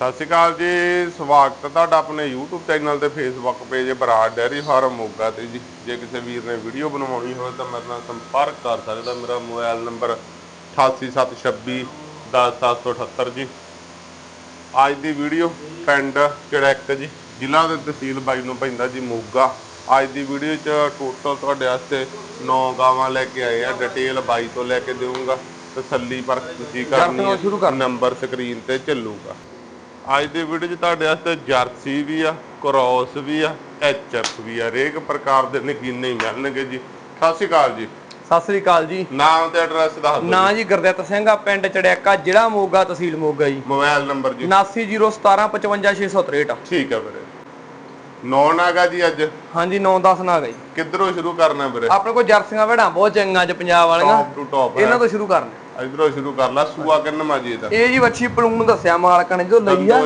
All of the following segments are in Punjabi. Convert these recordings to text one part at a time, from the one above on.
ਸਤਿ ਸ਼੍ਰੀ ਅਕਾਲ ਜੀ ਸਵਾਗਤ ਹੈ ਤੁਹਾਡਾ ਆਪਣੇ YouTube ਚੈਨਲ ਤੇ Facebook page Brar dairy farm Moga ਤੇ ਜੀ। ਜੇ ਕਿਸੇ ਵੀਰ ਨੇ ਵੀਡੀਓ ਬਣਵਾਉਣੀ ਹੋਵੇ ਤਾਂ ਮੇਰੇ ਨਾਲ ਸੰਪਰਕ ਕਰ ਸਕਦਾ ਮੇਰਾ ਮੋਬਾਈਲ ਨੰਬਰ 8876 10778 ਜੀ। ਅੱਜ ਦੀ ਵੀਡੀਓ ਪਿੰਡ ਚੜੈਕ ਜੀ ਜ਼ਿਲ੍ਹਾ ਤੇ ਤਹਿਸੀਲ ਬਾਈ ਨੂੰ ਪੈਂਦਾ ਜੀ ਮੋਗਾ। ਅੱਜ ਦੀ ਵੀਡੀਓ ਚ ਟੋਟਲ ਤੁਹਾਡੇ ਵਾਸਤੇ 9 ਗਾਵਾਂ ਲੈ ਕੇ ਆਏ ਆ। ਡਿਟੇਲ ਬਾਈ ਤੋਂ ਲੈ ਕੇ ਦੇਵਾਂਗਾ ਤਸੱਲੀ ਪਰ ਤੁਸੀਂ ਕਰਨੀ। ਹੈ ਨੰਬਰ ਸਕਰੀਨ ਤੇ ਚੱਲੂਗਾ। ਅੱਜ ਦੀ ਵੀਡੀਓ 'ਚ ਤੁਹਾਡੇ ਵਾਸਤੇ ਜਰਸੀ ਵੀ ਆ ਕ੍ਰੋਸ ਵੀ ਆ ਐਚਐਫ ਵੀ ਆ। ਹਰੇਕ ਪ੍ਰਕਾਰ ਦੇ ਨਗੀਨੇ ਹੀ ਮਿਲਣਗੇ ਜੀ। ਸਤਿ ਸ਼੍ਰੀ ਅਕਾਲ ਜੀ। ਸਤਿ ਸ੍ਰੀ ਅਕਾਲ ਜੀ। ਨਾਮ ਤੇ ਐਡਰੈਸ ਦੱਸ ਦਿਓ ਨਾਂ ਜੀ। ਗੁਰਦਿੱਤ ਸਿੰਘ ਆ ਪਿੰਡ ਚੜਿਆਕਾ ਜ਼ਿਲ੍ਹਾ ਮੋਗਾ ਤਹਿਸੀਲ ਮੋਗਾ ਜੀ। ਮੋਬਾਈਲ ਨੰਬਰ ਜੀ। 7901755603 ਠੀਕ ਹੈ ਵੀਰੇ। ਨੌਨ ਆਗਾ ਜੀ ਅੱਜ। ਹਾਂਜੀ 9-10 ਨਾ ਗਈ ਕਿੱਧਰੋਂ ਸ਼ੁਰੂ ਕਰਨਾ ਵੀਰੇ? ਆਪਣੇ ਕੋਲ ਜਰਸੀਆਂ ਵੜਾਂ ਬਹੁਤ ਚੰਗੀਆਂ ਅੱਜ ਪੰਜਾਬ ਵਾਲੀਆਂ। ਟੌਪ ਟੂ ਟੌਪ ਇਹਨਾਂ ਤੋਂ ਸ਼ੁਰੂ ਕਰਨਾ। ਇਧਰੋਂ ਸ਼ੁਰੂ ਕਰ ਲਾ ਸੂਆ ਕਿੰਨਾ ਜੀ ਇਹਦਾ ਇਹ ਜੀ ਵੱਛੀ ਪਲੂਣ ਦੱਸਿਆ ਮਾਲਕਾਂ ਨੇ ਜਦੋਂ ਲਈ ਆ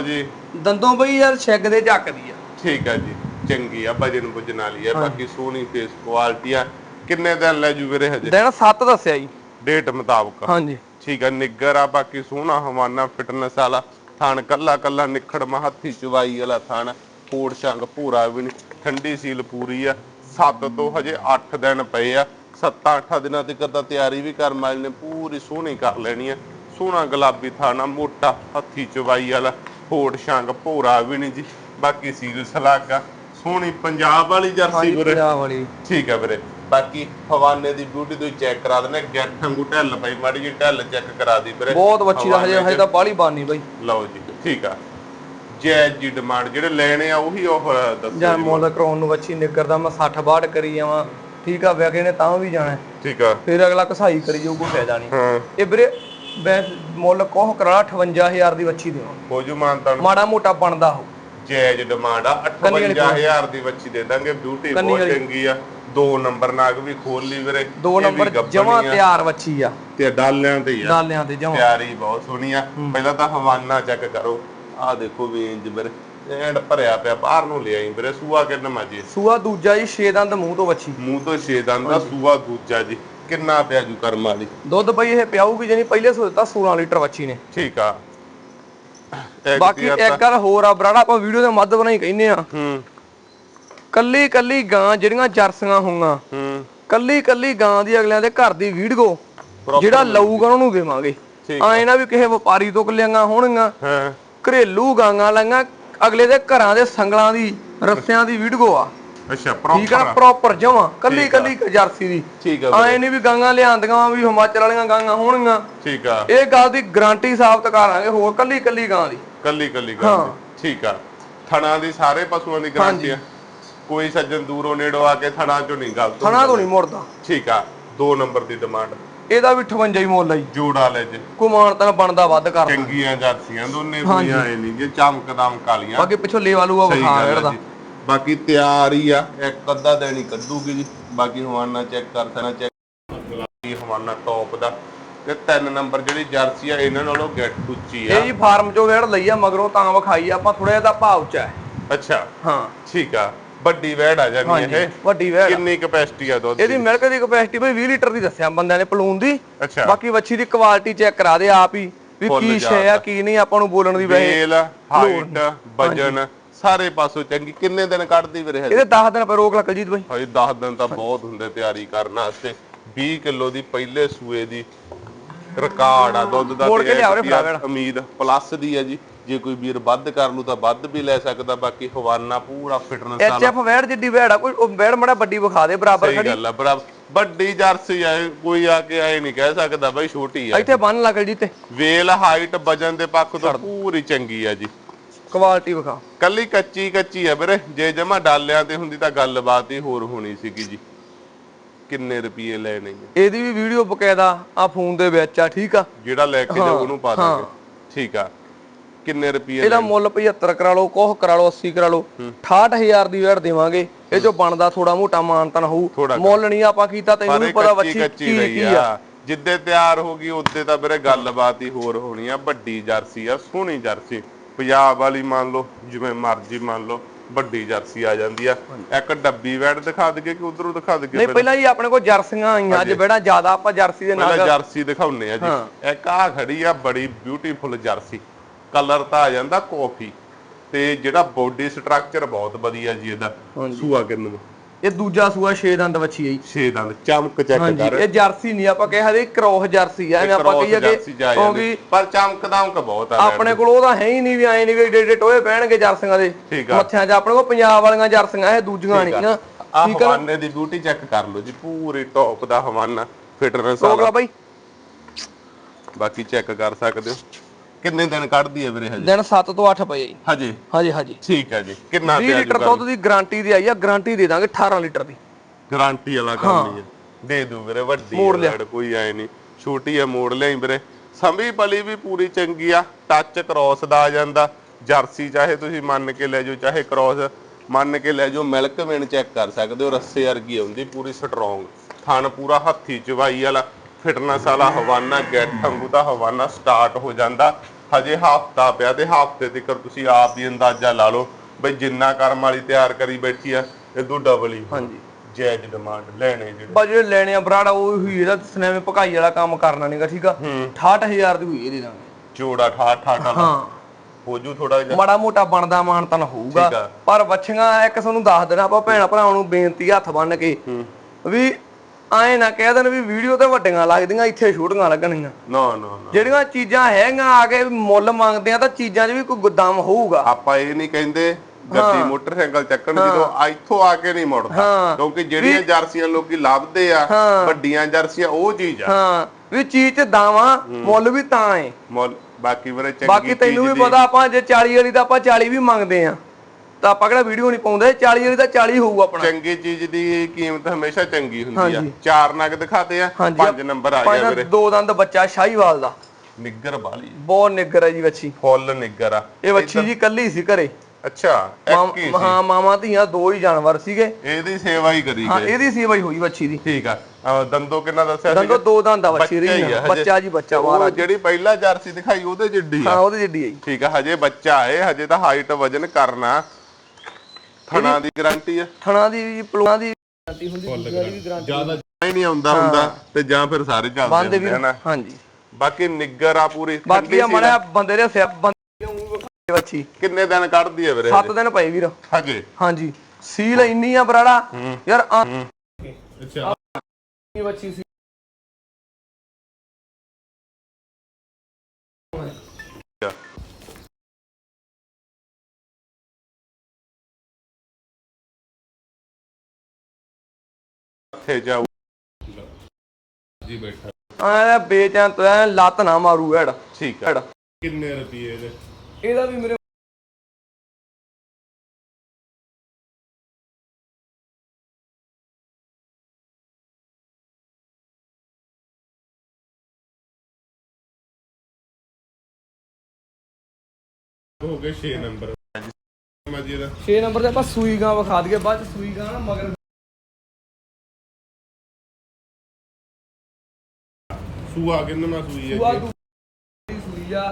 ਦੰਦੋ ਬਈ ਯਾਰ ਛੱਗ ਦੇ ਝੱਕਦੀ ਆ। ਠੀਕ ਹੈ ਜੀ ਚੰਗੀ ਆ ਵਜਨ ਬੁਜਨ ਵਾਲੀ ਆ ਬਾਕੀ ਸੋਹਣੀ ਫੇਸ ਕੁਆਲਿਟੀ ਆ। ਕਿੰਨੇ ਦਿਨ ਲੈ ਜੂ ਵੀਰੇ ਹਜੇ? ਦਿਨ 7 ਦੱਸਿਆ ਜੀ। ਡੇਟ ਮੁਤਾਬਕ। ਹਾਂਜੀ। ਠੀਕ ਹੈ ਨਿੱਗਰ ਆ ਬਾਕੀ ਸੋਹਣਾ ਹਵਾਨਾ ਫਿਟਨੈਸ ਵਾਲਾ ਥਣ ਕੱਲਾ ਕੱਲਾ ਨਿਖੜ ਹੱਥੀ ਚਵਾਈ ਵਾਲਾ ਥਣ ਫੋੜ ਸ਼ੰਗ ਪੂਰਾ ਵੀ ਨਹੀਂ ਠੰਡੀ ਸੀਲ ਪੂਰੀ ਆ। 7 ਤੋਂ ਹਜੇ 8 ਦਿਨ ਪਏ ਆ। 7-8 ਦਿਨਾਂ ਤੱਕ ਤਾਂ ਤਿਆਰੀ ਵੀ ਕਰ ਮਾਲ ਨੇ ਪੂਰੀ ਸੋਹਣੀ ਕਰ ਲੈਣੀ ਆ। ਸੋਹਣਾ ਗੁਲਾਬੀ ਥਾਣਾ ਮੋਟਾ ਹੱਥੀ ਚਵਾਈ ਵਾਲਾ ਫੋੜ ਸ਼ੰਗ ਪੂਰਾ ਵੀ ਨਹੀਂ ਜੀ ਬਾਕੀ ਸੀਲ ਸਲਾਗਾ। ਸੋਹਣੀ ਪੰਜਾਬ ਵਾਲੀ ਜਰਸੀ ਵੀਰੇ। ਪੰਜਾਬ ਵਾਲੀ। ਠੀਕ ਹੈ ਵੀਰੇ। ਬਾਕੀ ਹਵਾਨੇ ਦੀ ਬਿਊਟੀ ਤੁਸੀਂ ਚੈੱਕ ਕਰਾ ਦੇਣਾ ਗੈਟ ਵਾਂਗੂ ਢੱਲ ਪਈ ਮਾੜੀ ਜੀ ਢੱਲ ਚੈੱਕ ਕਰਾ ਦੀ ਵੀਰੇ। ਬਹੁਤ ਵੱਛੀ ਦਾ ਹਜੇ ਹਜੇ ਤਾਂ ਬਾਲੀ ਬਾਨੀ ਬਈ। ਲਓ ਜੀ ਠੀਕ ਆ। ਜੈ ਜੀ ਡਿਮਾਂਡ ਜਿਹੜੇ ਲੈਣੇ ਆ ਉਹੀ ਆਫਰ ਦੱਸੋ ਜਾਂ। ਮੁੱਲ ਕਰਾਉਣ ਨੂੰ ਵੱਛੀ ਨਿੱਗਰ ਦਾ ਮੈਂ 60 ਬਾੜ ਕਰੀ ਜਾਵਾਂ। ਠੀਕ ਆ ਵਿਆਗੇ ਨੇ ਤਾਂ ਵੀ ਜਾਣਾ। ਠੀਕ ਆ। ਫਿਰ ਅਗਲਾ ਕਸਾਈ ਕਰੀ ਜਾਊ ਕੋਈ ਫਾਇਦਾ ਨਹੀਂ। ਹਾਂ। ਇਹ ਵੀਰੇ ਵੈਸ ਮੁੱਲ ਕੋਹ ਕਰਾ 58000 ਦੀ ਵੱਛੀ ਦੇਵਾਂ ਹੋ ਜੂ ਮਾਨਤਾਨ ਮਾੜਾ ਮੋਟਾ ਬਣਦਾ ਹੋ ਜੈਜ ਡਿਮਾਂਡ ਆ ਕੰਨੀ ਵਾਲੀ 58000 ਦੀ ਬੱਚੀ ਦੇ ਦਾਂਗੇ। ਬਿਊਟੀ ਬਹੁਤ। ਚੰਗੀ ਆ। ਦੋ ਨੰਬਰ ਨਾਗ ਵੀ ਖੋਲ ਲਈ ਵੀਰੇ। ਦੋ ਵੀ ਨੰਬਰ ਜਮਾ ਆ, ਤਿਆਰ ਵੱਛੀ ਆ। ਤੇ ਡਾਲਿਆਂ ਤੇ ਆ। ਡਾਲਿਆਂ ਤੇ ਜਮਾ। ਤਿਆਰੀ ਬਹੁਤ ਸੋਹਣੀ ਆ। ਪਹਿਲਾਂ ਤਾਂ ਹਵਾਨਾ ਚੈੱਕ ਕਰੋ। ਆਹ ਦੇਖੋ ਵੇਂਜ ਵੀਰੇ। ਐਂਡ ਭਰਿਆ ਪਿਆ ਬਾਹਰ ਨੂੰ ਲਿਆਈ ਵੀਰੇ ਸੂਆ ਕਿੰਨਾ ਮਾਜੀ ਸੂਆ ਦੂਜਾ ਜੀ 6 ਦੰਦ ਮੂੰਹ ਤੋਂ ਵੱਛੀ। ਮੂੰਹ ਤੋਂ ਛੇ ਦੰਦ ਦਾ ਸੂਆ ਦੂਜਾ ਜੀ ਕਿੰਨਾ ਪਿਆ ਜੂ ਕਰਮ ਵਾਲੀ? ਦੁੱਧ ਬਈ ਇਹ ਪਿਆਊਗੀ ਜਣੀ ਪਹਿਲੇ ਸੋ ਦਿੱਤਾ 16 ਲੀਟਰ ਵੱਛੀ ਨੇ। ਠੀਕ ਆ। ਬਾਕੀ ਇੱਕ ਗੱਲ ਹੋਰ ਆ ਬਰਾੜਾ ਆਪਾਂ ਵੀਡੀਓ ਦੇ ਮੱਧ ਬਣਾਈ ਕਹਿੰਦੇ ਆ। ਹੂੰ। ਕੱਲੀ ਕੱਲੀ ਗਾਂ ਜਿਹੜੀਆਂ ਜਰਸੀਆਂ ਹੋਊਗਾ ਹੂੰ। ਕੱਲੀ ਕੱਲੀ ਗਾਂ ਦੀ ਅਗਲਿਆਂ ਦੇ ਘਰ ਦੀ ਵੀਡੀਓ ਜਿਹੜਾ ਲਊਗਾ ਉਹਨੂੰ ਦੇਵਾਂਗੇ। ਆਏ ਨਾ ਵੀ ਕਿਸੇ ਵਪਾਰੀ ਤੋਂ ਕੱਲੀਆਂ ਹੋਣਗੀਆਂ ਹਾਂ। ਘਰੇਲੂ ਗਾਂਆਂ ਲਾਈਆਂ ਅਗਲੇ ਦੇ ਘਰਾਂ ਦੇ ਸੰਗਲਾਂ ਦੀ ਰੱਸਿਆਂ ਦੀ ਵੀਡੀਓ ਆ। ਅੱਛਾ ਠੀਕ ਆ ਪ੍ਰੋਪਰ ਪ੍ਰੋਪਰ ਜਮਾ ਕੱਲੀ। ਕੱਲੀ ਜਰਸੀ ਦੀ। ਠੀਕ ਆ ਆਏ ਨਹੀਂ ਵੀ ਗਾਂਆਂ ਲਿਆਂਦੀਆਂ ਵਾਂ ਵੀ ਹਿਮਾਚਲ ਵਾਲੀਆਂ ਗਾਂਆਂ ਹੋਣਗੀਆਂ। ਠੀਕ ਆ। ਇਹ ਗੱਲ ਦੀ ਗਾਰੰਟੀ ਸਾਬਤ ਕਰਾਂਗੇ ਹੋਰ ਕੱਲੀ ਕੱਲੀ ਗਾਂ ਦੀ। ਕੱਲੀ ਕੱਲੀ ਗੱਲ ਠੀਕ ਆ। ਥਣਾ ਦੀ ਸਾਰੇ ਪਸ਼ੂਆਂ ਦੀ ਗਾਰੰਟੀ ਆ। ਕੋਈ ਸੱਜਣ ਦੂਰੋਂ ਨੇੜੋਂ ਆ ਕੇ ਥਣਾ ਚੋਂ ਨਹੀਂ ਗਲਤ ਥਣਾ ਤੋਂ ਨਹੀਂ ਮੁੜਦਾ। ਠੀਕ ਆ। ਦੋ ਨੰਬਰ ਦੀ ਡਿਮਾਂਡ ਇਹਦਾ ਵੀ 58 ਹੀ ਮੁੱਲ ਆ ਜੀ। ਜੋੜਾ ਲੈ ਜੇ। ਕੁਮਾਨ ਤਾਂ ਬਣਦਾ ਵੱਧ ਕਰਦਾ ਚੰਗੀਆਂ ਜਰਸੀਆਂ ਦੋਨੇ ਦੁਨੀਆਂ ਐ ਨਹੀਂ ਜੇ ਚਮਕਦਮ ਕਾਲੀਆਂ ਬਾਕੀ ਪਿੱਛੋਂ ਲੇਵਾ ਲੂਆ ਵਿਖਾ ਆ ਜੀ। ਬਾਕੀ ਤਿਆਰ ਹੀ ਆ ਇੱਕ ਅੱਧਾ ਦਿਨ ਹੀ ਕੱਢੂਗੀ ਜੀ। ਬਾਕੀ ਹਵਾਨਾ ਚੈੱਕ ਕਰ ਸਕਣਾ ਚੈੱਕ ਹਵਾਨਾ ਟੌਪ ਦਾ। ਤੇ ਤਿੰਨ ਨੰਬਰ ਜਿਹੜੀ ਜਰਸੀ ਆ ਇਹਨਾਂ ਨਾਲੋਂ ਗੈਟ ਉੱਚੀ ਆ। ਇਹ ਜੀ ਫਾਰਮ ਚੋਂ ਵੇੜ ਲਈ ਆ ਮਗਰੋਂ ਤਾਂ ਵਿਖਾਈ ਆ, ਆਪਾਂ ਥੋੜਾ ਜਿਹਾ ਦਾ ਭਾਅ ਉੱਚਾ ਹੈ। ਅੱਛਾ। ਹਾਂ। ਠੀਕ ਆ। ਵੱਡੀ ਵੈੜ ਆ ਹਾਂਜੀ ਇਹ। ਵੱਡੀ ਵੇੜ ਕਿੰਨੀ ਕਪੈਸਿਟੀ ਆ ਦੁੱਧ ਇਹਦੀ ਮਿਲਕ ਦੀ ਕਪੈਸਿਟੀ ਬਈ 20 ਲੀਟਰ ਦੀ ਦੱਸਿਆ ਬੰਦਿਆਂ ਨੇ ਪਲੂਨ ਦੀ। ਅੱਛਾ। ਬਾਕੀ ਵੱਛੀ ਦੀ ਕੁਆਲਿਟੀ ਚੈੱਕ ਕਰਾ ਦੇ ਆਪ ਹੀ ਵੀ ਕੀ ਸ਼ੈ ਆ ਕੀ ਨਹੀਂ ਆਪਾਂ ਨੂੰ ਬੋਲਣ ਦੀ ਵੈਸੇ ਵੇਲ ਹਾਈਟ ਵਜਨ ਸਾਰੇ ਪਾਸੋਂ ਚੰਗੀ। ਕਿੰਨੇ ਦਿਨ ਕੱਢਦੀ ਵੀਰੇ ਹਜੇ ਇਹਦੇ 10 ਦਿਨ ਪਰ ਰੋਕ ਲੱਗ ਜੀਤ ਬਈ। ਹਜੇ 10 ਦਿਨ ਤਾਂ ਬਹੁਤ ਹੁੰਦੇ ਤਿਆਰੀ ਕਰਨ ਵਾਸਤੇ। 20 ਕਿਲੋ ਦੀ ਪਹਿਲੇ ਸੂਏ ਦੀ ਰਿਕਾਰਡ ਆ ਦੁੱਧ ਦਾ ਮੋੜ ਕੇ ਲਿਆਓ ਰੇ ਉਮੀਦ ਪਲੱਸ ਦੀ ਹੈ ਜੀ ਜੇ ਕੋਈ ਵੀਰ ਵੱਧ ਕਰ ਲੂ ਤਾਂ ਵੱਧ ਵੀ ਲੈ ਸਕਦਾ ਬਾਕੀ ਹਵਾਨਾ ਪੂਰਾ ਫਿਟਨੈਸ ਵਾਲਾ। ਐਚਐਫ ਵੈੜ ਜਿੱਡੀ ਵੈੜ ਆ ਕੋਈ ਉਹ ਵੈੜ ਮੜਾ ਵੱਡੀ ਵਿਖਾ ਦੇ ਬਰਾਬਰ ਸਹੀ ਖੜੀ। ਗੱਲ ਆ ਬਰਾਬਰ ਵੱਡੀ ਜਰਸੀ ਆ ਇਹ, ਕੋਈ ਆ ਕੇ ਆਏ ਨਹੀਂ ਕਹਿ ਸਕਦਾ ਬਈ ਛੋਟੀ ਆ। ਇੱਥੇ ਬੰਨ ਲੱਗ ਜੀ ਤੇ। ਵੇਲ ਹਾਈਟ ਵਜਨ ਦੇ ਪੱਖ ਤੋਂ ਪੂਰੀ ਚੰਗੀ ਆ ਜੀ। ਕੁਆਲਿਟੀ ਵਿਖਾ। ਕੱਲੀ ਕੱਚੀ ਕੱਚੀ ਆ ਵੀਰੇ ਜੇ ਜਮਾ ਡਾਲਿਆਂ ਤੇ ਹੁੰਦੀ ਤਾਂ ਗੱਲਬਾਤ ਹੀ ਹੋਰ ਹੋਣੀ ਸੀਗੀ ਜੀ। ਕਿੰਨੇ ਰੁਪਏ ਲੈਣੇ ਆ ਇਹਦੀ ਵੀ ਵੀਡੀਓ ਬਕਾਇਦਾ ਆ ਫੋਨ ਦੇ ਵਿੱਚ ਆ ਠੀਕ ਆ? ਜਿਹੜਾ ਲੈ ਕੇ ਜਾਊ ਉਹਨੂੰ ਪਾ ਦਾਂਗੇ। ਠੀਕ ਆ। ਕਿੰਨੇ ਰੁਪਏ ਇਹਦਾ ਮੁੱਲ 75 ਕਰਾ ਲਓ ਕੋਹ ਕਰਾ ਲਓ 80 ਕਰਾ ਲਓ। 68000 ਦੀ ਵੇੜ ਦੇਵਾਂਗੇ। ਇਹ ਜੋ ਬਣਦਾ ਥੋੜਾ ਮੋਟਾ ਮਾਨਤਨ ਹੋਊ। ਮੁੱਲ ਨਹੀਂ ਆਪਾਂ ਕੀਤਾ ਤੈਨੂੰ ਪਤਾ ਵੱਛੀ ਕੱਚੀ ਕੀ ਰਹੀ ਆ। ਜਿੱਦੇ ਤਿਆਰ ਹੋ ਗਈ ਉੱਦੇ ਤਾਂ ਵੀਰੇ ਗੱਲਬਾਤ ਹੀ ਹੋਰ ਹੋਣੀ ਆ। ਵੱਡੀ ਜਰਸੀ ਆ ਸੋਹਣੀ ਜਰਸੀ। ਪੰਜਾਬ ਵਾਲੀ ਮੰਨ ਲਓ ਜਿਵੇਂ ਮਰਜ਼ੀ ਮੰਨ ਲਓ। ਵੱਡੀ ਜਰਸੀ ਆ ਜਾਂਦੀ ਆ। ਇੱਕ ਡੱਬੀ ਵੈੜ ਦਿਖਾ ਦਈਏ ਕਿ ਉਧਰੋਂ ਦਿਖਾ ਦਈਏ ਨਹੀਂ ਪਹਿਲਾਂ? ਜੀ ਆਪਣੇ ਕੋਲ ਜਰਸੀਆਂ ਆਈਆਂ ਅੱਜ ਬੇੜਾ ਜ਼ਿਆਦਾ ਆਪਾਂ ਜਰਸੀ ਦੇ ਨਾਲ ਪਹਿਲਾਂ ਜਰਸੀ ਦਿਖਾਉਨੇ ਆ ਜੀ। ਇੱਕ ਆ ਖੜੀ ਆ ਬੜੀ ਬਿਊਟੀਫੁਲ ਜਰਸੀ। ਕਲਰ ਤਾਂ ਆ ਜਾਂਦਾ ਕਾਫੀ। ਤੇ ਜਿਹੜਾ ਬੋਡੀ ਸਟਰਕਚਰ ਬਹੁਤ ਵਧੀਆ ਜੀ ਇਹਦਾ। ਸੂਆ ਕਿੰਨੂ ਇਹ ਦੂਜਾ ਸੂਆ 6 ਦੰਦ ਵੱਛੀ ਹੈ ਜੀ। ਛੇ ਦੰਦ ਚਮਕ ਚੈੱਕ ਹਾਂਜੀ ਕਰ। ਇਹ ਜਰਸੀ ਨਹੀਂ ਆਪਾਂ ਕਿਹਾ ਦੇ ਕ੍ਰੋਸ ਜਰਸੀ ਆ ਐਵੇਂ ਆਪਾਂ ਕਹੀਏ ਕਿ। ਕਿਉਂਕਿ ਪਰ ਚਮਕ ਦਮਕ ਬਹੁਤ ਆ ਆਪਣੇ ਕੋਲ ਉਹਦਾ ਹੈ ਹੀ ਨਹੀਂ ਵੀ ਐ ਨਹੀਂ ਵੀ ਏਡੇ ਟੋਏ ਪੈਣਗੇ ਜਰਸੀਆਂ ਦੇ। ਮੱਥਿਆਂ 'ਚ। ਆਪਣੇ ਕੋਲ ਪੰਜਾਬ ਵਾਲੀਆਂ ਜਰਸੀਆਂ ਇਹ ਦੂਜੀਆਂ ਨਹੀਂ ਨਾ ਆ ਠੀਕ ਆ ਹਵਾਨੇ ਦੀ ਬਿਊਟੀ ਚੈੱਕ ਕਰ ਲਓ ਜੀ ਪੂਰੀ ਟੌਪ ਦਾ ਹਵਾਨਾ ਫਿਟਨੈਸ ਵਾਲਾ। ਬਾਈ। ਬਾਕੀ ਚੈੱਕ ਕਰ ਸਕਦੇ ਹੋ। ਕਿੰਨੇ ਦਿਨ ਕੱਢਦੀ ਹੈ ਵੀਰੇ ਹਜੇ? ਦਿਨ 7 ਤੋਂ 8 ਪਏ ਜੀ। ਹਜੇ? ਹਾਂਜੀ ਹਾਂਜੀ। ਠੀਕ ਹੈ ਜੀ। ਕਿੰਨਾ 20 ਪਿਆ ਲੀਟਰ ਦੁੱਧ ਦੀ ਗਾਰੰਟੀ ਦੀ ਆਈ ਆ ਗਾਰੰਟੀ ਦੇ ਦਾਂਗੇ 18 ਲੀਟਰ ਦੀ। ਗਾਰੰਟੀ ਵਾਲਾ ਕੰਮ ਨਹੀਂ ਹੈ ਦੇ ਦੂ ਵੀਰੇ ਵੱਡੀ ਹੈ। ਬੈਡ, ਕੋਈ ਐ ਨਹੀਂ। ਛੋਟੀ ਹੈ ਮੋੜ ਲਿਆਈ ਵੀਰੇ। ਸੰਭੀ ਪਲੀ ਵੀ ਪੂਰੀ ਚੰਗੀ ਆ ਟੱਚ ਕ੍ਰੋਸ ਦਾ ਆ ਜਾਂਦਾ। ਜਰਸੀ ਚਾਹੇ ਤੁਸੀਂ ਮੰਨ ਕੇ ਲੈ ਜਾਓ ਚਾਹੇ ਕ੍ਰੋਸ ਮੰਨ ਕੇ ਲੈ ਜਾਓ ਮਿਲਕ ਵੇਨ ਚੈੱਕ ਕਰ ਸਕਦੇ ਹੋ ਰੱਸੇ ਵਰਗੀ ਹੁੰਦੀ ਪੂਰੀ ਸਟਰੋਂਗ ਥਣ ਪੂਰਾ ਹੱਥੀ ਚਵਾਈ ਵਾਲਾ ਫਿਟਨੈਸ ਵਾਲਾ ਹਵਾਨਾ ਗੈਟ ਵਾਂਗੂ ਦਾ ਹਵਾਨਾ ਸਟਾਰਟ ਹੋ ਜਾਂਦਾ। ਹਜੇ ਹਫਤਾ ਪਿਆ ਤੇ ਹਫ਼ਤੇ ਤੱਕ ਤੁਸੀਂ ਆਪ ਹੀ ਅੰਦਾਜ਼ਾ ਲਾ ਲਓ ਬਈ ਜਿੰਨਾ ਕਰਮ ਵਾਲੀ ਤਿਆਰ ਕਰੀ ਬੈਠੀ ਆ ਇਹ ਡਬਲ ਹੀ ਹਾਂਜੀ। ਜਾਇਜ਼ ਡਿਮਾਂਡ ਲੈਣੇ ਜਿਹੜੇ। ਬਾ ਜਿਹੜੇ ਲੈਣੇ ਆ ਬਰਾੜਾ ਉਹ ਹੀ ਇਹਦਾ ਸਨੇਵੇਂ ਪਕਾਈ ਵਾਲਾ ਕੰਮ ਕਰਨਾ ਨਹੀਂਗਾ ਠੀਕ ਆ? 68000 ਦੀ ਹੋਈ ਇਹਦੇ ਨਾਲ। ਜੋੜਾ ਠਾ ਠਾ ਠਾ ਹਾਂ। ਹੋ ਜੂ ਥੋੜਾ ਜਿਹਾ। ਮਾੜਾ ਮੋਟਾ ਬਣਦਾ ਮਾਨ ਤਾਂ ਹੋਊਗਾ। ਪਰ ਵੱਛੀਆਂ ਇੱਕ ਤੁਹਾਨੂੰ ਦੱਸ ਦੇਣਾ ਆਪਾਂ ਭੈਣ ਭਰਾਵਾਂ ਨੂੰ ਬੇਨਤੀ ਹੱਥ ਬੰਨ ਕੇ ਵੀ ਐਂ ਨਾ ਕਹਿ ਦੇਣ ਵੀ ਵੀਡੀਓ ਤੇ ਵੱਡੀਆਂ ਲੱਗਦੀਆਂ ਇੱਥੇ ਛੋਟੀਆਂ ਲੱਗਣਗੀਆਂ। ਨਾ ਨਾ ਨਾ। ਜਿਹੜੀਆਂ ਚੀਜ਼ਾਂ ਹੈਗੀਆਂ ਆ ਕੇ ਮੁੱਲ ਮੰਗਦੇ ਆ ਤਾਂ ਚੀਜ਼ਾਂ 'ਚ ਵੀ ਕੋਈ ਗੁਦਾਮ ਹੋਊਗਾ। ਆਪਾਂ ਇਹ ਨਹੀਂ ਕਹਿੰਦੇ ਗੱਡੀ ਮੋਟਰਸਾਈਕਲ ਚੱਕਣ ਜਦੋਂ ਇੱਥੋਂ ਆ ਕੇ ਨਹੀਂ ਮੁੜਦਾ। ਕਿਉਂਕਿ ਜਿਹੜੀਆਂ ਜਰਸੀਆਂ ਲੋਕੀ ਲੱਭਦੇ ਆ ਵੱਡੀਆਂ ਜਰਸੀਆਂ ਉਹ ਚੀਜ਼ ਆ। ਹਾਂ। ਵੀ ਚੀਜ਼ 'ਚ ਦਾਵਾ ਮੁੱਲ ਵੀ ਤਾਂ ਏ। ਮੁੱਲ ਬਾਕੀ ਵੀਰੇ ਚੰਗੀ ਬਾਕੀ ਤੈਨੂੰ ਵੀ ਪਤਾ ਆਪਾਂ ਜੇ 40 ਵਾਲੀ ਤਾਂ ਆਪਾਂ 40 ਵੀ ਮੰਗਦੇ ਆ। ਤਾਂ ਆਪਾਂ ਕਿਹੜਾ ਵੀਡੀਓ ਨਹੀਂ ਪਾਉਂਦੇ 40 ਵਾਲੀ ਤਾਂ 40 ਹੋਊ ਆਪਣਾ। ਚੰਗੀ ਚੀਜ਼ ਦੀ ਕੀਮਤ ਹਮੇਸ਼ਾ ਚੰਗੀ ਹੁੰਦੀ ਆ। ਚਾਰ ਨਗ ਦਿਖਾਤੇ ਆ ਪੰਜ ਨੰਬਰ ਆ ਗਿਆ ਵੀਰੇ। ਦੋ ਦੰਦ ਬੱਚਾ ਸ਼ਾਹੀਵਾਲ ਦਾ। ਨਿੱਗਰ ਵਾਲੀ। ਬਹੁਤ ਨਿੱਗਰ ਹੈ ਜੀ ਵੱਛੀ। ਫੁੱਲ ਨਿੱਗਰ ਆ। ਇਹ ਵੱਛੀ ਜੀ ਕੱਲੀ ਸੀ ਘਰੇ। ਅੱਛਾ ਹੀ ਹਾਂ ਮਾਮਾ ਧੀਆਂ ਦੋ ਹੀ ਜਾਨਵਰ ਸੀਗੇ। ਇਹਦੀ ਸੇਵਾ ਹੀ ਕਰੀ ਹਾਂ ਗਏ। ਇਹਦੀ ਸੇਵਾ ਹੀ ਹੋਈ ਵੱਛੀ ਦੀ। ਠੀਕ ਆ। ਦੰਦੋ ਕਿੰਨਾ ਦੱਸਿਆ ਦੰਦੋ ਦੋ ਦੰਦ ਆ ਵੱਛੀ ਬੱਚਾ ਹੀ ਰਹੀ ਆ ਆ। ਬੱਚਾ ਜੀ ਬੱਚਾ ਵਾਰਾ ਜਿਹੜੀ ਪਹਿਲਾ ਜਰਸੀ ਦਿਖਾਈ ਉਹਦੇ ਜਿੱਡੀ ਹਾਂ ਆ ਉਹਦੀ ਜਿੱਡੀ ਹੈ ਜੀ। ਠੀਕ ਆ ਹਜੇ ਬੱਚਾ ਹੈ ਹਜੇ ਤਾਂ ਹਾਈਟ ਵਜਨ ਕਰਨਾ। ਥਣਾ ਦੀ ਗਾਰੰਟੀ ਆ। ਥਣਾ ਦੀ ਵੀ ਪਲੂਆਂ ਦੀ ਗਾਰੰਟੀ ਹੁੰਦੀ ਦੂਜਿਆਂ ਦੀ ਵੀ ਗਾਰੰਟੀ ਜ਼ਿਆਦਾ ਹੀ ਨਹੀਂ ਆਉਂਦਾ ਹੁੰਦਾ ਤੇ ਜਾਂ ਫਿਰ ਸਾਰੇ ਬੰਦੇ ਚੱਲਦੇ ਵੀ ਹੁੰਦੇ ਆ ਨਾ। ਹਾਂਜੀ। ਬਾਕੀ ਨਿੱਗਰ ਆ ਪੂਰੀ ਬਾਕੀ ਠੰਡੀ ਆ ਸੀ ਮੜਿਆ ਬੰਦੇ ਦੇ ਸਿਰ ਬੰਦੇ ਨੂੰ ਵੱਛੀ ਕਿੰਨੇ ਦਿਨ ਕੱਢਦੀ ਹੈ ਵੀਰੇ 7 ਦਿਨ ਪਏ ਵੀਰ। ਹਜੇ ਹਾਂਜੀ। ਸੀਲ ਇੰਨੀ ਆ ਬਰਾੜਾ ਯਾਰ ਆ ਅੱਛਾ। ਵੱਛੀ ਸੀ। ਇੱਥੇ ਜਾਊ। ਜੀ ਬੈਠਾ। ਆ ਬੇਚੈਨ ਤੋਂ ਐਂ ਲੱਤ ਨਾ ਮਾਰੂ ਐੜ। ਠੀਕ ਆ। ਐੜ। ਕਿੰਨੇ ਰੁਪਏ ਦੇ ਇਹਦਾ ਵੀ ਮੇਰੇ ਹੋ ਗਏ 6 ਨੰਬਰ। ਮਜੀ ਦਾ 6 ਨੰਬਰ ਤੇ ਆਪਾਂ ਸੂਈ ਗਾਂ ਵਿਖਾ ਦਈਏ ਬਾਅਦ ਚ ਸੂਈ ਗਾਂ ਨਾ ਮਗਰ ਸੂਆ ਕਿੰਨਾ ਸੂਈ ਹੈ ਸੂਆ ਜੀ। ਦੂ ਸੂਈ ਆ।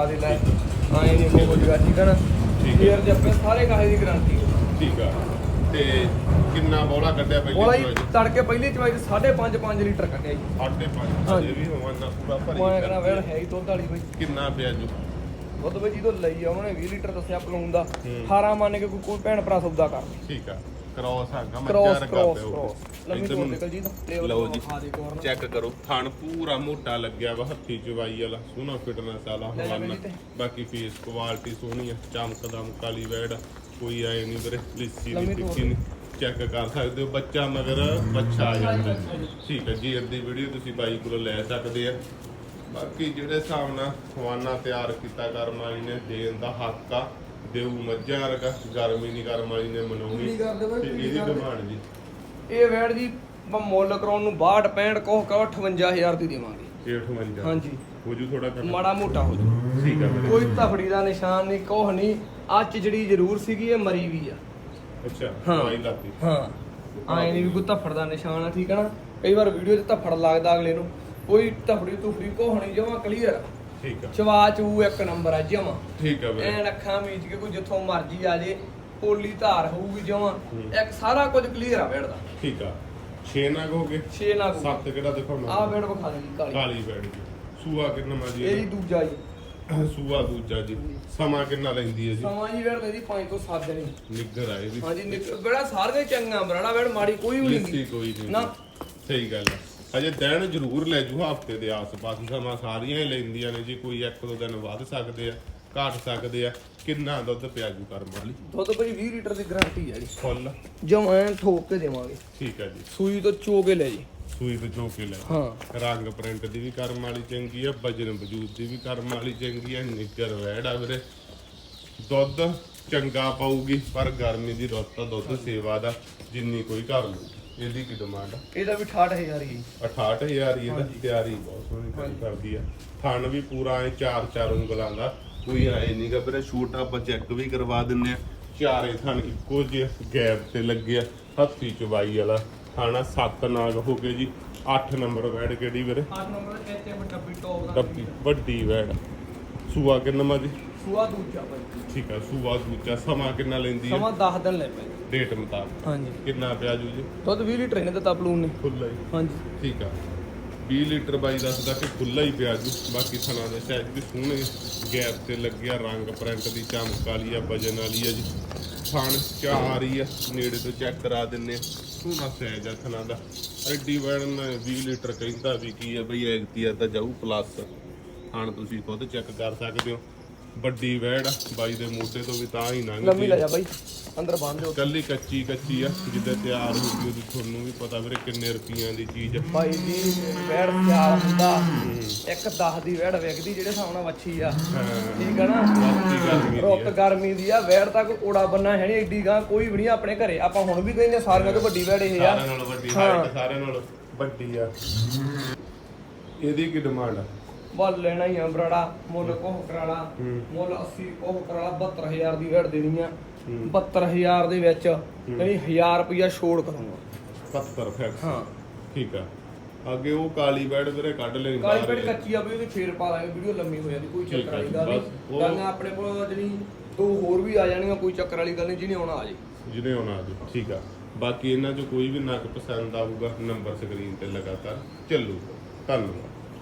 ਆਦੇ ਲੈ। ਆਏ ਨਹੀਂ ਹੋ ਜੂਗਾ ਠੀਕ ਹੈ ਨਾ? ਫੇਰ ਜੇ ਆਪਣੇ ਸਾਰੇ ਕਾਹੇ ਦੀ ਗਾਰੰਟੀ ਠੀਕ ਆ। ਤੇ ਕਿੰਨਾ ਬੋਲਾ ਕੱਢਿਆ ਪਹਿਲੀ ਬੋਲਾ ਜੀ ਤੜਕੇ ਪਹਿਲੀ ਚਵਾਈ 5.5 5 ਲੀਟਰ ਕੱਢਿਆ ਜੀ। ਸਾਢੇ ਪੰਜ ਅਜੇ ਵੀ ਹੋਵਾਂ ਨਾ ਪੂਰਾ ਭਰੀ ਮੈਂ ਕਹਿੰਦਾ ਵੇੜ ਹੈ ਹੀ ਦੁੱਧ ਵਾਲੀ ਬਈ। ਕਿੰਨਾ ਪਿਆ ਜੂ? ਦੁੱਧ ਬਈ ਜਦੋਂ ਲਈ ਆ ਉਹਨੇ 20 ਲੀਟਰ ਦੱਸਿਆ ਪਲੂਨ ਦਾ। 18 ਮੰਨ ਕੇ ਕੋਈ ਕੋਈ ਭੈਣ ਭਰਾ ਸੌਦਾ ਕਰ। ਠੀਕ ਆ। ਕ੍ਰੋਸ ਆ ਗਾ ਕ੍ਰੋਸ ਮੱਝਾਂ ਰਗਾ ਕ੍ਰੋਸ ਲੰਮੀ ਤੋਂ ਨਿਕਲ ਜੀ ਲਓ ਜੀ। ਦੇ ਚੈੱਕ ਕਰੋ। ਥਣ ਪੂਰਾ ਮੋਟਾ ਲੱਗਿਆ ਵਾ ਹੱਥੀ ਚਵਾਈ ਵਾਲਾ ਸੋਹਣਾ ਫਿਟਨੈਸ ਵਾਲਾ ਹਵਾਨਾ ਬਾਕੀ ਫੇਸ ਕੁਆਲਿਟੀ ਸੋਹਣੀ ਆ ਚਮਕਦਮ ਕਾਲੀ ਵੈੜ ਕੋਈ ਆਏ ਨਹੀਂ ਵੀਰੇ ਲਿੱਸੀ ਤੋਰ ਤਿੱਖੀ ਨਹੀਂ ਚੈੱਕ ਕਰ ਸਕਦੇ ਹੋ। ਬੱਚਾ ਮਗਰ ਬੱਚਾ ਆ ਜਾਂਦਾ। ਠੀਕ ਹੈ ਜੀ ਅੱਧੀ ਵੀਡੀਓ ਤੁਸੀਂ ਬਾਈ ਕੋਲੋਂ ਲੈ ਸਕਦੇ ਆ। ਬਾਕੀ ਜਿਹੜੇ ਹਿਸਾਬ ਨਾਲ ਖਵਾਨਾ ਤਿਆਰ ਕੀਤਾ ਕਰਮ ਵਾਲੀ ਨੇ ਦੇਣ ਦਾ ਹੱਕ ਆ ਦੇਊ ਮੱਝਾਂ ਵਰਗਾ ਗਰਮੀ ਨਹੀਂ ਕਰਮ ਵਾਲੀ ਨੇ ਮਨਾਉਣੀ। ਕਰ ਤੇ ਇਹਦੀ ਕਰ। ਡਿਮਾਂਡ ਜੀ। ਇਹ ਵੇੜ ਜੀ ਮੁੱਲ ਕਰਾਉਣ ਨੂੰ 62 65 ਕੋਹ ਕਾ 58000 ਦੀ ਦੇਵਾਂਗੇ। 852 ਹਾਂਜੀ। ਹੋ ਜੂ ਥੋੜਾ ਘੱਟ। ਮਾੜਾ ਮੋਟਾ ਹੋ ਜੂ। ਠੀਕ ਆ ਵੀਰੇ ਕੋਈ ਤਫੜੀ ਦਾ ਨਿਸ਼ਾਨ ਨਹੀਂ ਕੋਹ ਨਹੀਂ। ਆ ਚਿਜੜੀ ਜ਼ਰੂਰ ਸੀਗੀ ਇਹ ਮਰੀ ਵੀ ਆ। ਅੱਛਾ ਹਾਂ। ਦਵਾਈ ਲਾਤੀ ਹਾਂ। ਆਏ ਨਹੀਂ ਵੀ ਕੋਈ ਧੱਫੜ ਦਾ ਨਿਸ਼ਾਨ ਆ ਠੀਕ ਹੈ ਨਾ? ਕਈ ਵਾਰ ਵੀਡੀਓ 'ਚ ਧੱਫੜ ਲੱਗਦਾ ਅਗਲੇ ਨੂੰ। ਕੋਈ ਧੱਫੜੀ ਧੁਫੜੀ ਕੋਹ ਨਹੀਂ ਜਮਾ ਕਲੀਅਰ ਠੀਕ ਆ। ਚਵਾ ਚੂ ਇੱਕ ਨੰਬਰ ਆ ਜਮਾ। ਠੀਕ ਆ ਵੀਰੇ। ਐਨ ਅੱਖਾਂ ਮੀਚ ਕੇ ਕੋਈ ਜਿੱਥੋਂ ਮਰਜ਼ੀ ਆ ਜੇ ਪੋਲੀ ਧਾਰ ਹੋਊਗੀ ਜਮਾਂ। ਇੱਕ ਸਾਰਾ ਕੁਝ ਕਲੀਅਰ ਆ ਬੈੜ ਦਾ। ਠੀਕ ਆ। 6 ਨਗ ਹੋ ਗਏ? 6 ਨਾ ਸੱਤ ਕਿਹੜਾ ਦਿਖਾਉਣਾ? ਆ ਬੈੜ ਵਿਖਾ ਦੇ ਕਾਲੀ। ਕਾਲੀ ਜੀ। ਸੂਆ ਕਿੰਨਾ ਮਾ ਜੀ ਇਹ ਜੀ ਦੂਜਾ ਜੀ। ਇਹਦਾ? ਸੂਆ ਦੂਜਾ ਜੀ। ਸਮਾਂ ਕਿੰਨਾ ਲੈਂਦੀ ਹੈ ਜੀ? ਸਮਾਂ ਜੀ ਬੈੜ ਦੇ ਜੀ 5 ਤੋਂ 7 ਦਿਨ। ਨਿੱਗਰ ਆਏ ਵੀ ਹਾਂਜੀ ਨਿਕ- ਬੜਾ ਸਾਰੀਆਂ ਚੰਗਾ ਬਰਾੜਾ ਬੈੜ ਮਾੜੀ ਕੋਈ ਵੀ ਲਿੱਸੀ ਨਹੀਂ ਕੋਈ ਨਹੀਂ ਨਾ। ਸਹੀ ਗੱਲ ਹੈ ਅਜੇ ਦਿਨ ਜ਼ਰੂਰ ਲੈ ਜੂ ਹਫ਼ਤੇ ਦੇ ਆਸ-ਪਾਸ। ਸਮਾਂ ਸਾਰੀਆਂ ਹੀ ਲੈਂਦੀਆਂ ਨੇ ਜੀ ਕੋਈ ਇੱਕ ਦੋ ਦਿਨ ਵੱਧ ਸਕਦੇ ਆ ਘਟ ਸਕਦੇ ਆ ਕਿੰਨਾ ਦੁੱਧ ਪਿਆਜੂ ਕਰਮ ਵਾਲੀ? ਦੁੱਧ ਭਾਈ 20 ਲੀਟਰ ਦੀ ਗਾਰੰਟੀ ਹੈ ਜੀ। ਫੁੱਲ। ਜਮਾਂ ਠੋਕ ਕੇ ਦੇਵਾਂਗੇ। ਠੀਕ ਹੈ ਜੀ। ਸੂਈ ਤੋਂ ਚੋ ਕੇ ਲੈ ਜੀ। ਸੂਈ ਤੋਂ ਚੋ ਕੇ ਲੈ। ਹਾਂ। ਰੰਗ ਪ੍ਰਿੰਟ ਦੀ ਵੀ ਕਰਮ ਵਾਲੀ ਚੰਗੀ ਆ ਵਜਨ ਵਜੂਦ ਦੀ ਵੀ ਕਰਮ ਵਾਲੀ ਚੰਗੀ ਆ ਨਿੱਗਰ ਵੈੜ ਆ ਵੀਰੇ। ਦੁੱਧ ਚੰਗਾ ਪਾਊਗੀ ਪਰ ਗਰਮੀ ਦੀ ਰੁੱਤ ਦੁੱਧ ਸੇਵਾ ਦਾ ਜਿੰਨੀ ਕੋਈ ਕਰ ਲੂ ਇਹਦੀ ਕੀ ਡਿਮਾਂਡ ਆ? ਇਹਦਾ ਵੀ 68000 ਹੀ 68000 ਹੀ ਇਹਦਾ ਤਿਆਰੀ ਬਹੁਤ ਸੋਹਣੀ ਕੰਮ ਕਰਦੀ ਆ। ਥਣ ਵੀ ਪੂਰਾ ਐ ਚਾਰ ਚਾਰ ਉਂਗਲਾਂ ਦਾ ਕੋਈ ਐ ਨਹੀਂਗਾ ਵੀਰੇ ਛੋਟਾ ਆਪਾਂ ਚੈੱਕ ਵੀ ਕਰਵਾ ਦਿੰਨੇ ਆ। ਚਾਰੇ ਥਣ ਇੱਕੋ ਜਿਹੇ ਗੈਪ ਤੇ ਲੱਗਿਆ ਹੱਥੀ ਚਵਾਈ ਵਾਲਾ ਥਾਣਾ ਸੱਤ ਨਾਗ ਹੋ ਗਏ ਜੀ 8 ਨੰਬਰ ਵੈੜ ਕਿਹੜੀ ਵੀਰੇ? 8 ਨੰਬਰ ਤੇ ਇੱਥੇ ਵੱਡਾ ਵੀ ਟੌਪ ਦਾ ਡੱਬੀ ਵੱਡੀ ਵੈੜ ਸੂਆ ਕਿੰਨਾ ਮਾ ਜੀ? ਸੂਆ ਦੂਜਾ ਭਾਈ ਠੀਕ ਆ ਸੂਆ ਦੂਜਾ ਸਮਾਂ ਕਿੰਨਾ ਲੈਂਦੀ ਹੈ ਸਮਾਂ 10 ਦਿਨ ਲੈ ਪਏ ਡੇਟ ਮੁਤਾਬਕ। ਹਾਂਜੀ। ਕਿੰਨਾ ਪਿਆ ਜੂ ਜੀ? ਦੁੱਧ 20 ਲੀਟਰ ਇਹਨੇ ਦਿੱਤਾ ਪਲੂਨ ਨੇ। ਖੁੱਲਾ ਹੀ। ਹਾਂਜੀ। ਠੀਕ ਆ। 20 ਲੀਟਰ ਬਾਈ ਦੱਸਦਾ ਕਿ ਖੁੱਲਾ ਹੀ ਪਿਆ ਜੂ। ਬਾਕੀ ਥਣਾ ਦੇ ਸਾਈਜ਼ ਵੀ ਸੋਹਣੇ ਗੈਪ ਤੇ ਲੱਗਿਆ ਰੰਗ ਪ੍ਰਿੰਟ ਦੀ ਚਮਕ ਵਾਲੀ ਆ ਵਜਨ ਵਾਲੀ ਆ ਜੀ। ਥਣ ਚਾਰ ਹੀ ਆ ਨੇੜੇ ਤੋਂ ਚੈੱਕ ਕਰਾ ਦਿੰਨੇ ਆ। ਸੋਹਣਾ ਸਾਈਜ਼ ਆ ਥਣਾ ਦਾ। ਐਡੀ ਵੈਣ 20 ਲੀਟਰ ਕਹਿੰਦਾ ਵੀ ਕੀ ਆ ਬਈ ਐਗਤੀਆ ਤਾਂ ਜਾਊ ਪਲੱਸ ਥਣ ਤੁਸੀਂ ਖੁਦ ਚੈੱਕ ਕਰ ਸਕਦੇ ਹੋ। ਵੱਡੀ ਵੈੜ ਆ ਬਾਈ ਦੇ ਮੋਢੇ ਤੋਂ ਵੀ ਤਾਂ ਹੀ ਲੰਮੀ ਲੰਘਦੀ ਲੈ ਜਾ ਬਾਈ ਅੰਦਰ ਬੰਦ ਹੋ ਕੱਲੀ ਕੱਚੀ ਕੱਚੀ ਆ ਜਿੱਦਾਂ ਤਿਆਰ ਹੋ ਗਈ ਉਹਦੀ ਤੁਹਾਨੂੰ ਵੀ ਪਤਾ ਵੀਰੇ ਕਿੰਨੇ ਰੁਪਈਆਂ ਦੀ ਚੀਜ਼ ਆ। ਭਾਈ ਜੀ ਵੈੜ ਤਿਆਰ ਹੁੰਦਾ। ਇੱਕ 10 ਦੀ ਵੈੜ ਵਿਕਦੀ ਜਿਹੜੇ ਹਿਸਾਬ ਨਾਲ ਵੱਛੀ ਆ। ਠੀਕ ਆ ਨਾ? ਬਾਕੀ ਗਰਮੀ ਦੀ ਰੁੱਤ ਗਰਮੀ ਦੀ ਆ ਵੈੜ ਤੱਕ ਕੋੜਾ ਬੰਨਾ ਹੈ ਨਹੀਂ ਏਡੀ ਗਾਂ ਕੋਈ ਵੀ ਨਹੀਂ ਆਪਣੇ ਘਰੇ। ਆਪਾਂ ਹੁਣ ਵੀ ਕਹਿੰਦੇ ਸਾਰੀਆਂ ਤੋਂ ਵੱਡੀ ਵੈੜ ਇਹ ਆ। ਸਾਰਿਆਂ ਨਾਲੋਂ ਵੱਡੀ ਹਾਈਟ ਸਾਰਿਆਂ ਨਾਲੋਂ ਵੱਡੀ ਆ। ਇਹਦੀ ਕੀ ਡਿਮਾਂਡ ਆ? ਵੱਲ ਲੈਣਾ ਹੀ ਆ ਬਰਾੜਾ ਮੁੱਲ ਕੋਹ ਕਰਾਲਾ ਮੁੱਲ 80 ਕੋਹ ਕਰਾਲਾ 72000 ਦੀ ਵੈੜ ਦੇਣੀ ਆ। 72000 ਦੇ ਵਿੱਚ ਨਹੀਂ 1000 ਰੁਪਇਆ ਛੋੜ ਕਰੂੰਗਾ। 70 ਫੈਕਸ ਹਾਂ। ਠੀਕ ਆ। ਅੱਗੇ ਉਹ ਕਾਲੀ ਬੈਡ ਵੀਰੇ ਕੱਢ ਲੈਣੀ ਕਾਲੀ ਪੇਟ ਕੱਚੀ ਆ ਵੀ ਉਹਦੀ ਫੇਰ ਪਾ ਲਾਂਗੇ ਵੀਡੀਓ ਲੰਮੀ ਹੋ ਜਾਂਦੀ ਕੋਈ ਚੱਕਰ ਵਾਲੀ ਗੱਲ ਨਹੀਂ। ਗੱਲਾਂ ਆਪਣੇ ਕੋਲ ਜਿਹੜੀ ਦੋ ਹੋਰ ਵੀ ਆ ਜਾਣਗੀਆਂ ਕੋਈ ਚੱਕਰ ਵਾਲੀ ਗੱਲ ਨਹੀਂ ਜਿਹਨੇ ਆਉਣਾ ਆ ਜੇ। ਜਿਹਨੇ ਆਉਣਾ ਆ ਜੀ ਠੀਕ ਆ। ਬਾਕੀ ਇਹਨਾਂ ਚੋਂ ਕੋਈ ਵੀ ਨਗ ਪਸੰਦ ਆਊਗਾ ਨੰਬਰ ਸਕਰੀਨ ਤੇ ਲਗਾਤਾਰ ਚੱਲੂਗਾ। ਧੰਨਵਾਦ।